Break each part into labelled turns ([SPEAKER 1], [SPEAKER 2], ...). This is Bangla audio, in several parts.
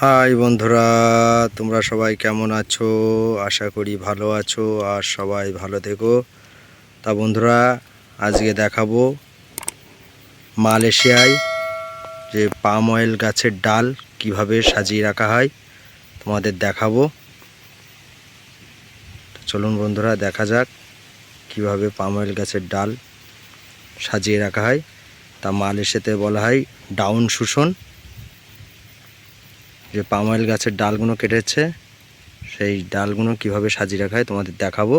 [SPEAKER 1] হাই বন্ধুরা, তোমরা সবাই কেমন আছো? আশা করি ভালো আছো আর সবাই ভালো থেকো। তা বন্ধুরা, আজকে দেখাবো মালয়েশিয়ায় যে পাম অয়েল গাছের ডাল কীভাবে সাজিয়ে রাখা হয়, তোমাদের দেখাবো। চলুন বন্ধুরা, দেখা যাক কীভাবে পাম অয়েল গাছের ডাল সাজিয়ে রাখা হয়। তা মালয়েশিয়াতে বলা হয় ডাউন শোষণ। যে পাম অয়েল গাছের ডালগুলো কেটেছে, সেই ডালগুলো কীভাবে সাজিয়ে রাখা হয় তোমাদের দেখাবো।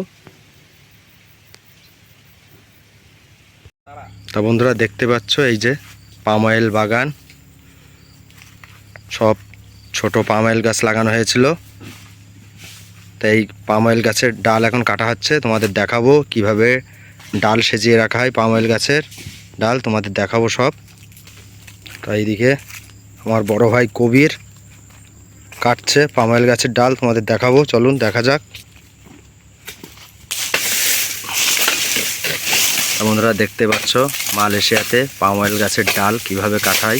[SPEAKER 1] তা বন্ধুরা দেখতে পাচ্ছ এই যে পাম অয়েল বাগান। সব ছোট পাম অয়েল গাছ লাগানো হয়েছিল। তাই এই পাম অয়েল গাছের ডাল এখন কাটা হচ্ছে, তোমাদের দেখাবো কীভাবে ডাল সেজিয়ে রাখা হয় পাম অয়েল গাছের ডাল, তোমাদের দেখাবো সব। তো এইদিকে আমার বড় ভাই কবির কাটছে পামাইল গাছের ডাল তোমাদের দেখাবো। চলুন, দেখা যাক। বন্ধুরা, দেখতে পাচ্ছ মালয়েশিয়াতে পাম অয়েল গাছের ডাল কীভাবে কাটায়?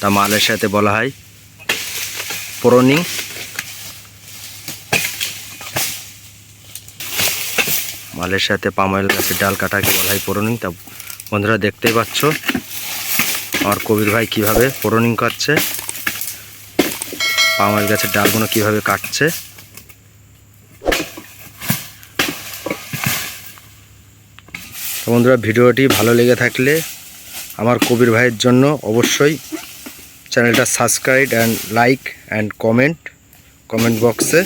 [SPEAKER 1] তা মালয়েশিয়াতে বলা হয় প্রোনিং মালয়েশিয়াতে পাম অয়েল গাছের ডাল কাটাকে বলা হয় প্রোনিং তা বন্ধুরা, দেখতেই পাচ্ছ আমার কবির ভাই কীভাবে প্রোনিং করছে পামাল গাছের ডালগুলো কীভাবে কাটছে? তো বন্ধুরা ভিডিওটি ভালো লেগে থাকলে আমার কবির ভাইয়ের জন্য অবশ্যই চ্যানেলটা subscribe and like and comment comment বক্সে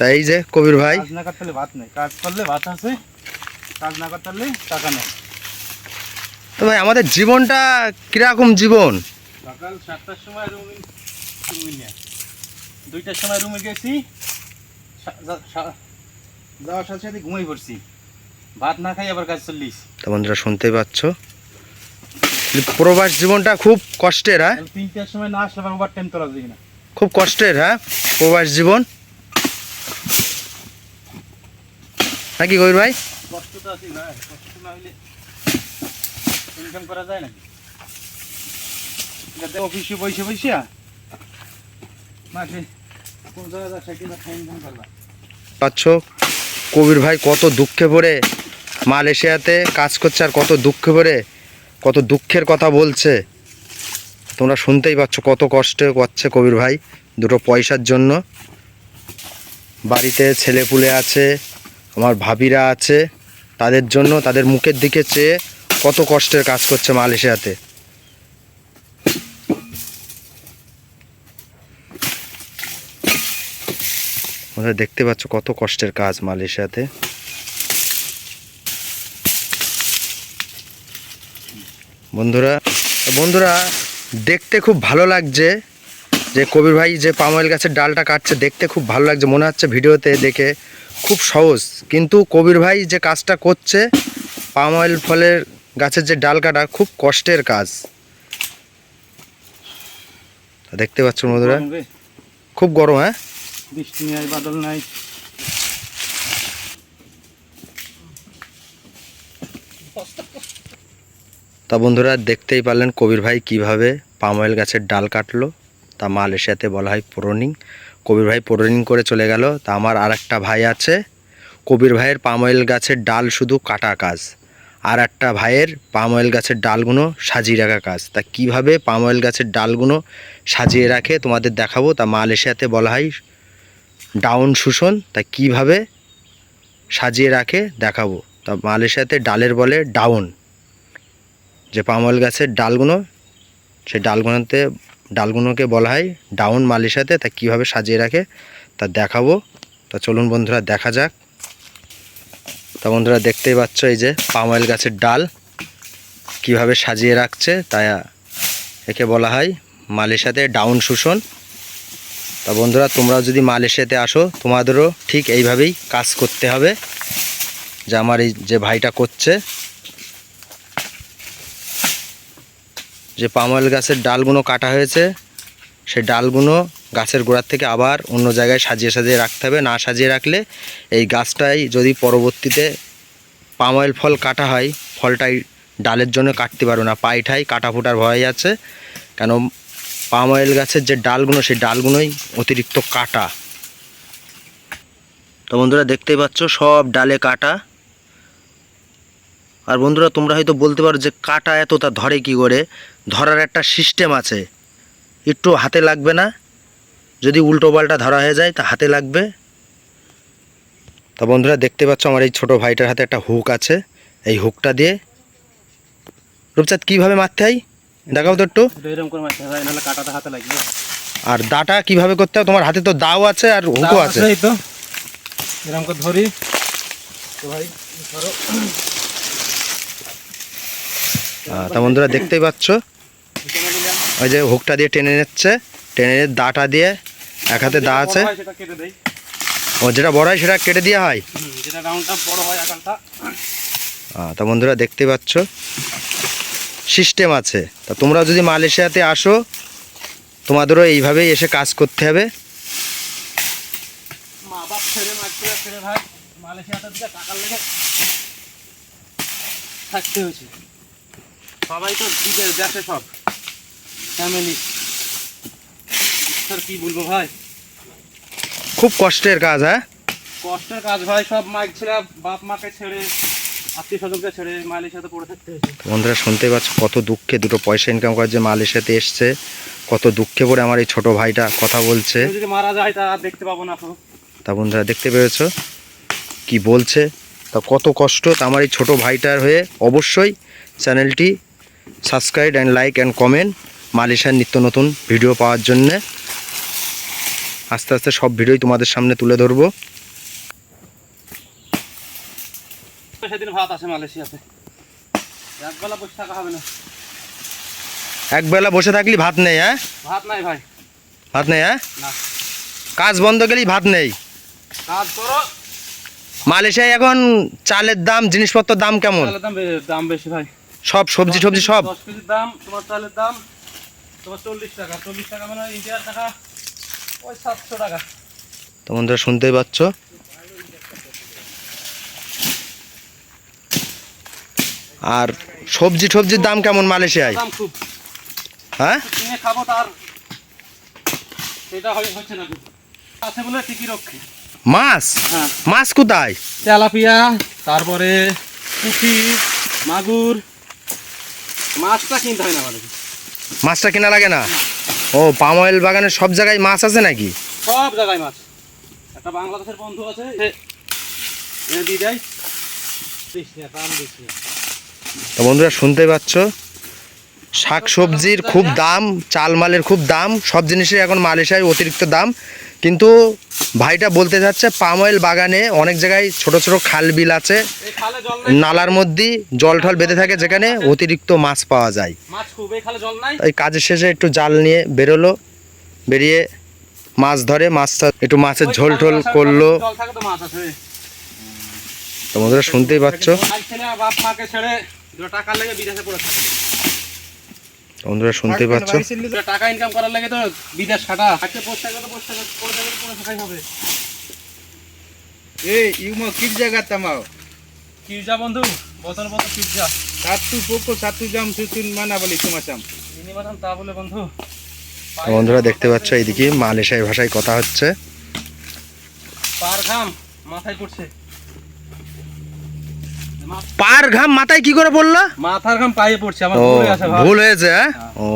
[SPEAKER 1] তাই যে কবির ভাই।
[SPEAKER 2] কাজ না করতে ভাত নেই। কাজ করলে ভাত আছে কাজ না করতে টাকা নেই।
[SPEAKER 1] তো ভাই আমাদের জীবনটা কীরকম জীবন?
[SPEAKER 2] সকাল সাতটার সময় রুমে দুইটার সময় রুমে গেছি। যাওয়ার সাথে সাথে ঘুমাই পড়ছি। ভাত না খাই আবার কাজ চল্লিশ।
[SPEAKER 1] তো বন্ধুরা শুনতেই পাচ্ছ? প্রবাস জীবনটা খুব কষ্টের হ্যাঁ?
[SPEAKER 2] তিনটার সময় না আসলে আবার টাইম তোলা যায় না।
[SPEAKER 1] খুব কষ্টের হ্যাঁ? প্রবাস জীবন। নাকি কবির ভাই?
[SPEAKER 2] কষ্ট তো আছে ভাই কষ্ট না হইলে করা যায় নাকি? যাতে অফিসে বসে হাজার ষাট ইনকাম করবা
[SPEAKER 1] পাচ্ছ? কবির ভাই কত দুঃখে পড়ে মালয়েশিয়াতে কাজ করছে আর কত দুঃখে পড়ে কত দুঃখের কথা বলছে। তোমরা শুনতেই পাচ্ছ কত কষ্টে করছে কবির ভাই দুটো পয়সার জন্য। বাড়িতে ছেলেপুলে আছে, আমার ভাবিরা আছে, তাদের জন্য তাদের মুখের দিকে চেয়ে কত কষ্টের কাজ করছে মালয়েশিয়াতে। দেখতে পাচ্ছ কত কষ্টের কাজ মালয়েশিয়াতে। বন্ধুরা বন্ধুরা, দেখতে খুব ভালো লাগছে যে কবির ভাই যে পাময়েল গাছের ডালটা কাটছে, দেখতে খুব ভালো লাগছে। মনে হচ্ছে ভিডিওতে দেখে খুব সহজ। কিন্তু কবির ভাই যে কাজটা করছে পাম অয়েল ফলের গাছের যে ডাল কাটা খুব কষ্টের কাজ। দেখতে পাচ্ছ বন্ধুরা? খুব গরম হ্যাঁ?
[SPEAKER 2] বৃষ্টি নাই বাদল নাই।
[SPEAKER 1] তা বন্ধুরা দেখতেই পারলেন কবির ভাই কীভাবে পাম অয়েল গাছের ডাল কাটলো। তা মালয়েশিয়াতে বলা হয় প্রোনিং কবির ভাই প্রোনিং করে চলে গেল। তা আমার আর ভাই আছে। কবির ভাইয়ের পাম অয়েল গাছের ডাল শুধু কাটা কাজ। আর একটা ভাইয়ের পাম অয়েল গাছের ডালগুলো সাজিয়ে রাখা কাজ। তা কীভাবে পাম অয়েল গাছের ডালগুলো সাজিয়ে রাখে তোমাদের দেখাবো। তা মালয়েশিয়াতে বলা হয় ডাউন শোষণ। তা কীভাবে সাজিয়ে রাখে দেখাবো। তা মালয়েশিয়াতে ডালের বলে ডাউন। যে পাম অয়েল গাছের ডালগুলো সে ডালগুলোতে ডালগুলোকে বলা হয় ডাউন মালয়েশিয়াতে। তা কীভাবে সাজিয়ে রাখে তা দেখাবো। তা চলুন বন্ধুরা, দেখা যাক। তা বন্ধুরা দেখতেই পাচ্ছ এই যে পাময়েল গাছের ডাল কীভাবে সাজিয়ে রাখছে তাই একে বলা হয় মালয়েশিয়াতে ডাউন শোষণ। তা বন্ধুরা, তোমরাও যদি মালয়েশিয়াতে আসো, তোমাদেরও ঠিক এইভাবেই কাজ করতে হবে, যে আমার এই যে ভাইটা করছে। যে পাময়েল গাছের ডালগুলো কাটা হয়েছে সেই ডালগুলো গাছের গোড়ার থেকে আবার অন্য জায়গায় সাজিয়ে সাজিয়ে রাখতে হবে। না সাজিয়ে রাখলে এই গাছটাই যদি পরবর্তীতে পাম অয়েল ফল কাটা হয়, ফলটাই ডালের জন্য কাটতে পারো না। পাই ঠাই কাটা ফুটার ভয় আছে। কেন পাম অয়েল গাছের যে ডালগুলো, সেই ডালগুলোই অতিরিক্ত কাটা। তো বন্ধুরা দেখতেই পাচ্ছ, সব ডালে কাটা। আর বন্ধুরা তোমরা হয়তো বলতে পারো যে কাটা এতটা ধরে কি করে? ধরার একটা সিস্টেম আছে। একটু হাতে লাগবে না। যদি উল্টো পাল্টা ধরা হয়ে যায় তা হাতে লাগবে। তা বন্ধুরা দেখতে পাচ্ছ আমার এই ছোট ভাইটার হাতে একটা হুক আছে। এই হুকটা দিয়ে রূপচাঁদ কীভাবে মারতে হয়? দেখাও তো একটু। আর দাটা কীভাবে করতে হয়? তোমার হাতে তো দাও আছে আর হুকও আছে।
[SPEAKER 2] তো। এরকম করে ধরি। তো ভাই ধরো।
[SPEAKER 1] তা বন্ধুরা দেখতেই পাচ্ছ? ওই যে হুকটা দিয়ে টেনে নিচ্ছে। টেনে দাটা দিয়ে এক হাতে দা আছে? ও যেটা বড় হয় সেটা কেটে দেওয়া হয়?
[SPEAKER 2] যেটা রাউন্ডটা বড় হয় আকালটা
[SPEAKER 1] তা বন্ধুরা দেখতে পাচ্ছ? সিস্টেম আছে। তা তোমরা যদি মালয়েশিয়াতে আসো তোমাদেরও এইভাবেই এসে কাজ করতে হবে।
[SPEAKER 2] থাকতে হয়েছে। সবাই তো সব। ফ্যামিলি কি বলব ভাই?
[SPEAKER 1] খুব কষ্টের কাজ হ্যাঁ?
[SPEAKER 2] কষ্টের কাজ ভাই সব মাইক ছেড়ে বাপ মাকে ছেড়ে আত্মীয় স্বজনকে ছেড়ে মালয়েশিয়াতে পড়ে থাকতে হয়েছে।
[SPEAKER 1] বন্ধুরা শুনতে পাচ্ছ কত দুঃখে দুটো পয়সা ইনকাম করার যে মালয়েশিয়াতে এসছে কত দুঃখে পড়ে আমার এই ছোট ভাইটা কথা বলছে।
[SPEAKER 2] যদি মারা যায় তা আর দেখতে পাবো না তা
[SPEAKER 1] বন্ধুরা দেখতে পেরেছ কি বলছে? তা কত কষ্ট তা আমার এই ছোট ভাইটার হয়ে অবশ্যই চ্যানেলটি subscribe and like and comment মালয়েশিয়ার নিত্য নতুন ভিডিও পাওয়ার জন্যে। আস্তে আস্তে সব ভিডিওই তোমাদের সামনে তুলে ধরবো।
[SPEAKER 2] সেদিন ভাত আছে মালয়েশিয়াতে। একবেলা বসে থাকা হবে না।
[SPEAKER 1] একবেলা বসে থাকলি ভাত নেই হ্যাঁ?
[SPEAKER 2] ভাত নাই ভাই।
[SPEAKER 1] ভাত নেই হ্যাঁ?
[SPEAKER 2] না।
[SPEAKER 1] কাজ বন্ধ গেলেই ভাত নেই।
[SPEAKER 2] কাজ করো।
[SPEAKER 1] মালয়েশিয়ায় এখন চালের দাম জিনিসপত্রের দাম কেমন?
[SPEAKER 2] চালের দাম দাম বেশি ভাই।
[SPEAKER 1] সব সবজি টবজি সব?
[SPEAKER 2] দশ কেজির দাম তোমার চালের দাম তোমার চল্লিশ টাকা। চল্লিশ টাকা মানে ইন্ডিয়ার টাকা।
[SPEAKER 1] তো বন্ধুরা শুনতেই পাচ্ছ? আর সবজি টবজির দাম কেমন মালয়েশিয়ায়? হ্যাঁ?
[SPEAKER 2] খাব তার সেটা হচ্ছে না। আছে বলে টিকি রক্ষে।
[SPEAKER 1] মাছ?
[SPEAKER 2] হ্যাঁ।
[SPEAKER 1] মাছ কোথায়?
[SPEAKER 2] তেলাপিয়া তারপরে পুঁটি মাগুর। মাছটা কিনতে হয় না আমাদের
[SPEAKER 1] মাছটা কেনা লাগে না। ও পাম অয়েল বাগানের সব জায়গায় মাছ আছে নাকি?
[SPEAKER 2] সব জায়গায় মাছ। একটা বাংলাদেশের বন্ধু আছে দিয়ে দেয়। দাম
[SPEAKER 1] তো বন্ধুরা শুনতে পাচ্ছ? শাক সবজির খুব দাম চাল মালের খুব দাম সব জিনিসের এখন মালয়েশিয়ায় অতিরিক্ত দাম। কিন্তু ভাইটা বলতে যাচ্ছে পাম অয়েল বাগানে অনেক জায়গায় ছোট ছোট খাল বিল আছে। নালার মধ্যে জল ঠল বেঁধে থাকে যেখানে অতিরিক্ত মাছ পাওয়া যায়।
[SPEAKER 2] এই
[SPEAKER 1] কাজের শেষে একটু জাল নিয়ে বেরোলো বেরিয়ে মাছ ধরে মাছটা একটু মাছের ঝোল টোল করল।
[SPEAKER 2] জল থাকে তো মাছ আছে।
[SPEAKER 1] তো বন্ধুরা শুনতেই পাচ্ছ।
[SPEAKER 2] টাকা লেগে বিদেশে পড়ে থাকে।
[SPEAKER 1] বন্ধুরা শুনতেই পাচ্ছ?
[SPEAKER 2] টাকা ইনকাম করার লাগে তো বিদেশ খাটা। থাকতে বসে থাকলে তো বসে থাকলে পড়ে থাকলে পড়ে থাকাই হবে।
[SPEAKER 3] Eh, Imo kerja kata mau.
[SPEAKER 2] Pizza বন্ধু বছর বছর pizza
[SPEAKER 3] Satu pokok satu jam susun mana balik tu macam.
[SPEAKER 2] Minimum তা বলে বন্ধু।
[SPEAKER 1] বন্ধুরা দেখতে পাচ্ছ এইদিকে মালয়েশিয়ায় ভাষায় কথা হচ্ছে।
[SPEAKER 2] পার ঘাম মাথায় পড়ছে।
[SPEAKER 1] পার ঘাম মাথায় কি করে পড়ল?
[SPEAKER 2] মাথার ঘাম পায়ে পড়ছে আমার ভুলে
[SPEAKER 1] হয়েছে হ্যাঁ? ও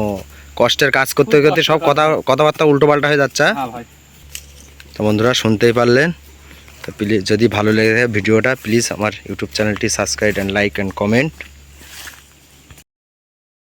[SPEAKER 1] কষ্টের কাজ করতে করতে সব কথা কথাবার্তা উল্টো পাল্টা হয়ে যাচ্ছে হ্যাঁ?
[SPEAKER 2] হ্যাঁ
[SPEAKER 1] তো বন্ধুরা শুনতেই পারলেন। তো প্লিজ যদি ভালো লেগে থাকে ভিডিওটা প্লিজ আমার ইউটিউব চ্যানেলটি subscribe and like and comment